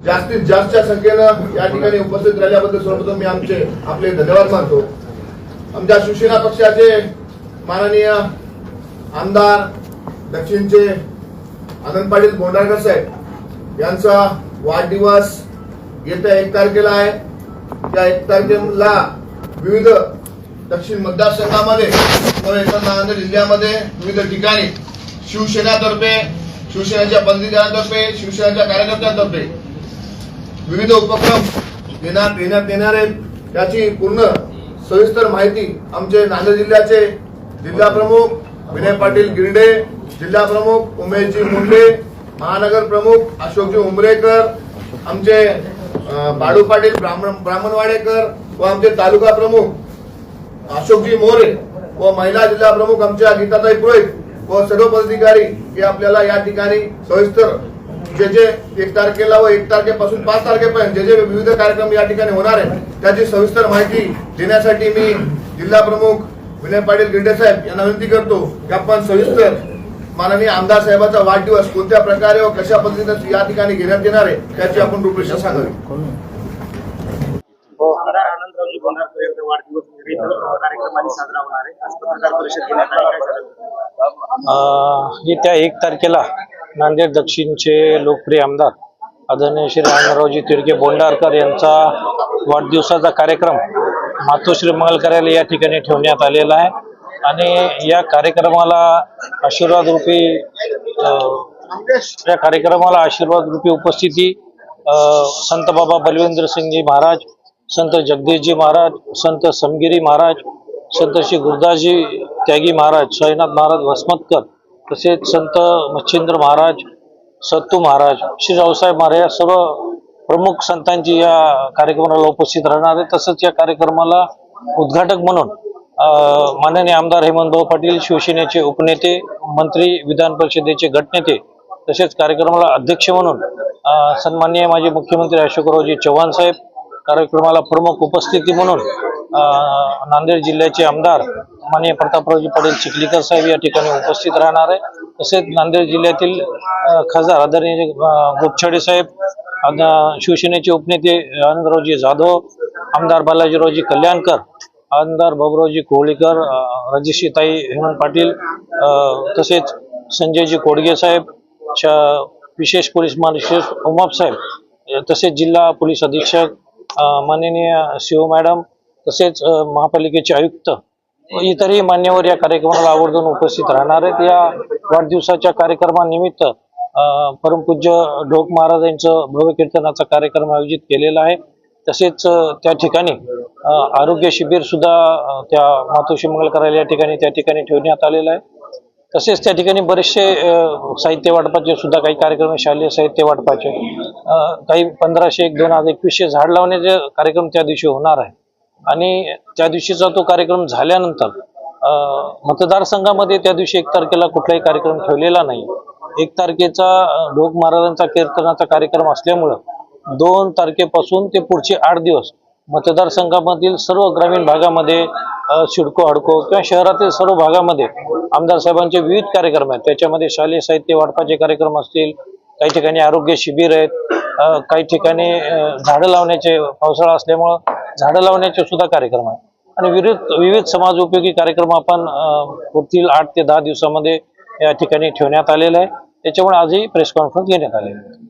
जास्तीत जास्तच्या संख्येनं या ठिकाणी उपस्थित राहिल्याबद्दल सर्वप्रथम मी आमचे आपले धन्यवाद मानतो. आमच्या शिवसेना पक्षाचे माननीय आमदार दक्षिणचे आनंद पाटील बोंडारकर साहेब यांचा वाढदिवस येत्या एक तारखेला आहे. त्या एक तारखेला विविध दक्षिण मतदारसंघामध्ये नांदेड जिल्ह्यामध्ये विविध ठिकाणी शिवसेनातर्फे शिवसेनेच्या पदाधिकाऱ्यांतर्फे शिवसेनेच्या कार्यकर्त्यांतर्फे विविध उपक्रम देण्यात देण्यात येणार आहेत. त्याची पूर्ण सविस्तर माहिती आमचे नांदेड जिल्ह्याचे जिल्हा प्रमुख विनय पाटील गिरडे जिल्हा प्रमुख उमेशजी मुंडे महानगर प्रमुख अशोकजी उमरेकर आमचे बाळू पाटील ब्राह्मण ब्राह्मणवाडेकर व आमचे तालुका प्रमुख अशोकजी मोरे व महिला जिल्हा प्रमुख आमच्या गीताताई पुरोहित व सर्व पदाधिकारी हे आपल्याला या ठिकाणी सविस्तर जे जे एक तारखेला व एक तारखेपासून पाच तारखेपर्यंत जे जे विविध कार्यक्रम या ठिकाणी होणार आहेत त्याची सविस्तर माहिती देण्यासाठी मी जिल्हा प्रमुख विनय पाटील गिंडे साहेब यांना विनंती करतो की आपण सविस्तर माननीय आमदार साहेबांचा वाढदिवस कोणत्या प्रकारे व कशा पद्धतीने या ठिकाणी घेण्यात येणार आहे त्याची आपण रूपरेषा सांगावी आमदार आनंदरावजी बोंडारकर यांचा वाढदिवस विविध कार्यक्रमांनी साजरा होणार आहे आज पत्रकार परिषद घेण्यात आली काय सांगाल? अ, येत्या एक तारखेला नांदेड दक्षिणचे लोकप्रिय आमदार आदरणीय श्री रामरावजी तिडके बोंडारकर यांचा वाढदिवसाचा कार्यक्रम मातोश्री मंगल कार्यालय या ठिकाणी ठेवण्यात आलेला आहे. आणि या कार्यक्रमाला आशीर्वाद रूपी या कार्यक्रमाला आशीर्वाद रूपी उपस्थिती संत बाबा बलविंद्र सिंगजी महाराज संत जगदीशजी महाराज संत समगिरी महाराज संत श्री गुरुदासजी त्यागी महाराज साईनाथ महाराज वसमतकर तसेच संत मच्छिंद्र महाराज सत्तू महाराज श्री रावसाहेब महाराज या सर्व प्रमुख संतांची या कार्यक्रमाला उपस्थित राहणार आहे तसंच या कार्यक्रमाला उद्घाटक म्हणून माननीय आमदार हेमंतभाऊ पाटील शिवसेनेचे उपनेते मंत्री विधान परिषदेचे गटनेते तसेच कार्यक्रमाला अध्यक्ष म्हणून सन्माननीय माजी मुख्यमंत्री अशोकरावजी चव्हाण साहेब कार्यक्रमाला प्रमुख उपस्थिती म्हणून नांदेड जिल्ह्याचे आमदार माननीय प्रतापरावजी पाटील चिखलीकर साहेब या ठिकाणी उपस्थित राहणार आहे. तसेच नांदेड जिल्ह्यातील खासदार आदरणीय गोपछाडे साहेब शिवसेनेचे उपनेते आनंदरावजी जाधव आमदार बालाजीरावजी कल्याणकर आमदार बाबुरावजी कोहळीकर राजेशीताई हेमंत पाटील तसेच संजयजी कोडगे साहेब विशेष पोलीस महानिरीक्षक उमाप साहेब तसेच जिल्हा पोलीस अधीक्षक माननीय शिव मॅडम तसेच महापालिकेचे आयुक्त इतरही मान्यवर या कार्यक्रमाला आवर्जून उपस्थित राहणार आहेत. या वाढदिवसाच्या कार्यक्रमानिमित्त अं, परमपूज्य ढोक महाराजांचं भव्य कीर्तनाचा कार्यक्रम आयोजित केलेला आहे. तसेच त्या ठिकाणी आरोग्य शिबिर सुद्धा त्या मातोश्री मंगल या ठिकाणी त्या ठिकाणी ठेवण्यात आलेलं आहे. तसेच त्या ठिकाणी बरेचसे साहित्य वाटपाचे सुद्धा काही कार्यक्रम शालेय साहित्य वाटपाचे. काही पंधराशे एक दोन हजार एकवीसशे झाड लावण्याचे कार्यक्रम त्या दिवशी होणार आहे. आणि त्या दिवशीचा तो कार्यक्रम झाल्यानंतर मतदारसंघामध्ये त्या दिवशी एक तारखेला कुठलाही कार्यक्रम ठेवलेला नाही. एक तारखेचा अं, ढोक महाराजांचा कीर्तनाचा कार्यक्रम असल्यामुळं दोन तारखेपासून ते पुढचे आठ दिवस मतदारसंघामधील सर्व ग्रामीण भागामध्ये शिडको सिडको हडको किंवा शहरातील सर्व भागामध्ये आमदार साहेबांचे विविध कार्यक्रम आहेत. त्याच्यामध्ये शालेय साहित्य वाटपाचे कार्यक्रम असतील काही ठिकाणी आरोग्य शिबिर आहेत काही ठिकाणी झाडं लावण्याचे पावसाळा असल्यामुळं झाडं लावण्याचे सुद्धा कार्यक्रम आहे आणि विविध विविध समाजोपयोगी कार्यक्रम आपण पुढील आठ ते दहा दिवसामध्ये या ठिकाणी ठेवण्यात आलेला आहे. त्याच्यामुळे आजही प्रेस कॉन्फरन्स घेण्यात आलेली आहे.